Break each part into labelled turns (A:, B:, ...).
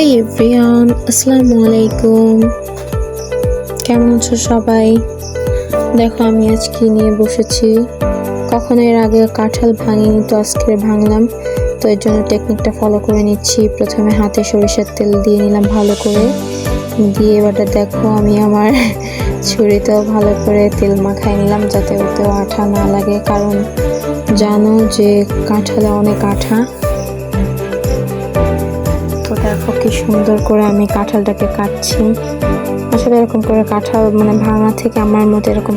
A: হে everyone আসসালামু আলাইকুম কেমন আছো সবাই? দেখো আমি আজ কি নিয়ে বসেছি। কখনো এর আগে কাঁঠাল ভাঙিনি, তো আজকে ভাঙলাম। তো এর জন্য টেকনিকটা ফলো করে নিচ্ছি। প্রথমে হাতে সরিষার তেল দিয়ে নিলাম ভালো করে। দিয়ে এবারটা দেখো আমি আমার ছুরিতেও ভালো করে তেল মাখাই নিলাম যাতে ওতেও আঠা না লাগে। কারণ জানো যে কাঁঠালে অনেক আঠা। দেখো কি সুন্দর করে আমি কাঁঠালটাকে কাটছি। আসলে এরকম করে কাঁঠাল মানে ভাঙা থেকে আমার মতো এরকম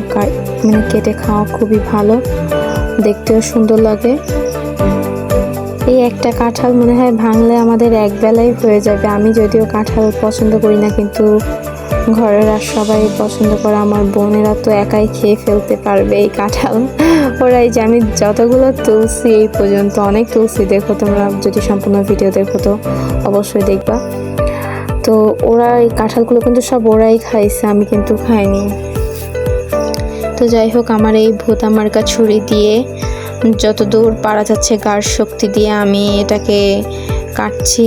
A: মানে কেটে খাওয়া খুবই ভালো। দেখতেও সুন্দর লাগে। এই একটা কাঁঠাল মনে হয় ভাঙলে আমাদের এক বেলাই হয়ে যাবে। আমি যদিও কাঁঠাল পছন্দ করি না, কিন্তু ঘরের আর সবাই পছন্দ করে। আমার বোনেরা তো একাই খেয়ে ফেলতে পারবে এই কাঁঠাল। ওরাই যে আমি যতগুলো তুলসি এই পর্যন্ত, অনেক তুলসি দেখো তোমরা, যদি সম্পূর্ণ ভিডিও দেখো তো অবশ্যই দেখবা। তো ওরা এই কাঁঠালগুলো কিন্তু সব ওরাই খাইছে, আমি কিন্তু খাইনি। তো যাই হোক, আমার এই ভূতা মার্কা ছুরি দিয়ে যত দূর পারা যাচ্ছে গাঢ় শক্তি দিয়ে আমি এটাকে কাটছি।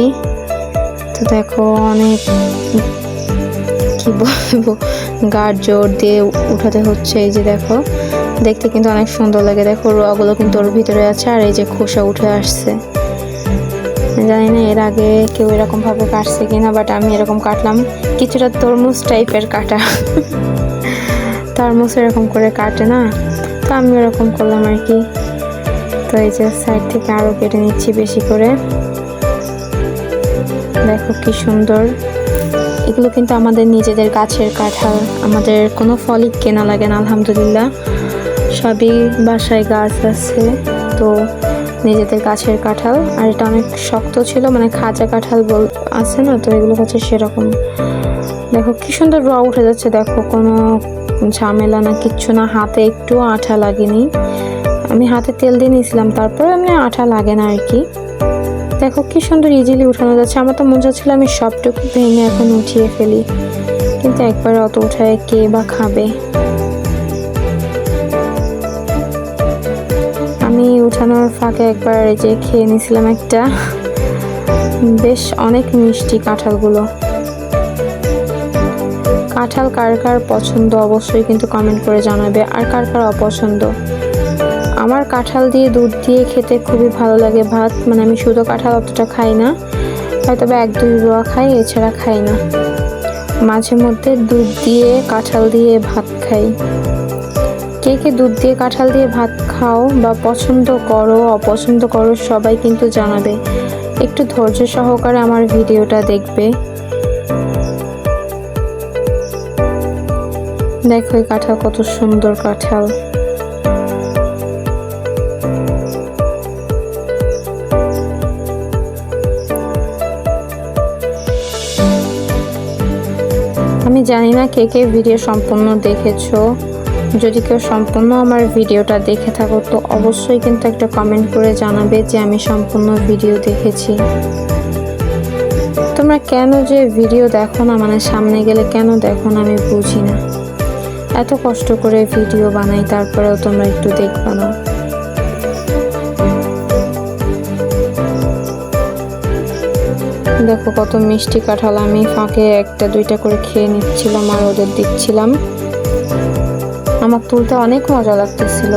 A: তো দেখো অনেক কি বলব, গাঢ় জোর দিয়ে উঠাতে হচ্ছে এই যে দেখো। দেখতে কিন্তু অনেক সুন্দর লাগে। দেখো রোয়াগুলো কিন্তু ওর ভিতরে আছে আর এই যে খোসা উঠে আসছে। জানি না এর আগে কেউ এরকম ভাবে কাটছে কিনা বাট আমি এরকম কাটলাম। কিছুটা তরমুজ টাইপের কাটা। তরমুজ এরকম করে কাটে না। তো আমি এরকম করলাম আর কি। তো এই যে সাইড থেকে আরও কেটে নিচ্ছি বেশি করে। দেখো কি সুন্দর। এগুলো কিন্তু আমাদের নিজেদের গাছের কাঁঠাল। আমাদের কোনো ফলই কেনা লাগে না, আলহামদুলিল্লাহ। সবই বাসায় গাছ আছে, তো নিজেদের গাছের কাঁঠাল। আর এটা অনেক শক্ত ছিল মানে খাঁচা কাঁঠাল বল আছে না, তো এগুলো হচ্ছে সেরকম। দেখো কি সুন্দর র উঠে যাচ্ছে, দেখো কোনো ঝামেলা না, কিচ্ছু না, হাতে একটু আঠা লাগেনি। আমি হাতে তেল দিয়ে নিয়েছিলাম, তারপরে এমনি আঠা লাগে না আর কি। দেখো কি সুন্দর ইজিলি উঠানো যাচ্ছে। আমার তো মনে হচ্ছিল আমি সবটুকু ভেঙে এখন উঠিয়ে ফেলি। কিন্তু একবার অত উঠায় কে বা খাবে? আমি উঠানোর ফাঁকে একবার যে খেয়ে নিয়েছিলাম একটা। বেশ অনেক মিষ্টি কাঁঠালগুলো। কাঁঠাল কার কার পছন্দ অবশ্যই কিন্তু কমেন্ট করে জানাবে। আর কার কার অপছন্দ? আমার কাঁঠাল দিয়ে দুধ দিয়ে খেতে খুবই ভালো লাগে। ভাত মানে আমি শুধু কাঁঠাল অতটা খাই না, হয়তো বা এক দুই রোয়া খাই, এছাড়া খাই না। মাঝে মধ্যে দুধ দিয়ে কাঁঠাল দিয়ে ভাত খাই। কে কে দুধ দিয়ে কাঁঠাল দিয়ে ভাত খাও বা পছন্দ করো, অপছন্দ করো, সবাই কিন্তু জানাবে। একটু ধৈর্য সহকারে আমার ভিডিওটা দেখবে। দেখো এই কাঁঠাল কত সুন্দর কাঁঠাল। আমি জানি না কে কে ভিডিও সম্পূর্ণ দেখেছ। যদি কেউ সম্পূর্ণ আমার ভিডিওটা দেখে থাকো, তো অবশ্যই কিন্তু একটা কমেন্ট করে জানাবে যে আমি সম্পূর্ণ ভিডিও দেখেছি। তোমরা কেন যে ভিডিও দেখো না মানে সামনে গেলে কেন দেখো না, আমি বুঝি না। এত কষ্ট করে ভিডিও বানাই, তারপরেও তোমরা একটু দেখবা না। দেখো কত মিষ্টি কাঁঠাল। আমি ফাঁকে একটা, দুইটা করে খেয়ে নিচ্ছিলাম আর ওদের দিচ্ছিলাম। আমার তুলতে অনেক মজা লাগতেছিল।